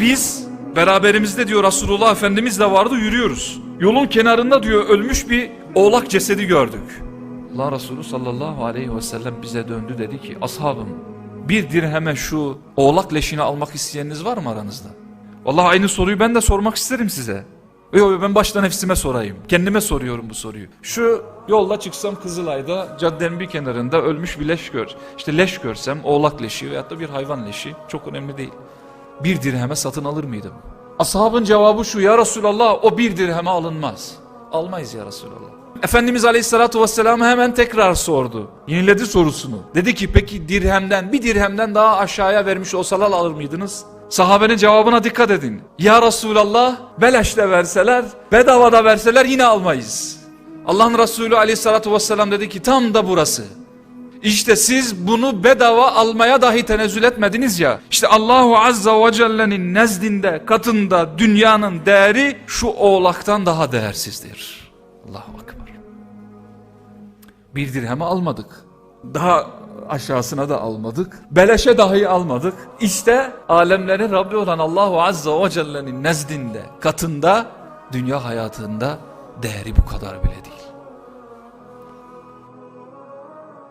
Biz beraberimizde diyor Resulullah Efendimiz de vardı yürüyoruz. Yolun kenarında diyor ölmüş bir oğlak cesedi gördük. Allah Resulü sallallahu aleyhi ve sellem bize döndü dedi ki ashabım bir dirheme şu oğlak leşini almak isteyeniniz var mı aranızda? Vallahi aynı soruyu ben de sormak isterim size. Yok yok, ben baştan nefsime sorayım. Kendime soruyorum bu soruyu. Şu yolda çıksam Kızılay'da caddenin bir kenarında ölmüş bir leş gör. İşte leş görsem oğlak leşi veyahut da bir hayvan leşi çok önemli değil. Bir dirheme satın alır mıydım? Ashabın cevabı şu ya Resulallah o bir dirheme alınmaz. Almayız ya Resulallah. Efendimiz Aleyhisselatü Vesselam hemen tekrar sordu. Yeniledi sorusunu. Dedi ki peki dirhemden bir dirhemden daha aşağıya vermiş olsalar alır mıydınız? Sahabenin cevabına dikkat edin. Ya Resulallah beleşle verseler bedava da verseler yine almayız. Allah'ın Resulü Aleyhisselatü Vesselam dedi ki tam da burası. İşte siz bunu bedava almaya dahi tenezzül etmediniz ya. İşte Allahu Azza ve Celle'nin nezdinde, katında dünyanın değeri şu oğlaktan daha değersizdir. Allahu Ekber. Bir dirhemi almadık. Daha aşağısına da almadık. Beleşe dahi almadık. İşte alemlerin Rabbi olan Allahu Azza ve Celle'nin nezdinde, katında, dünya hayatında değeri bu kadar bile değil.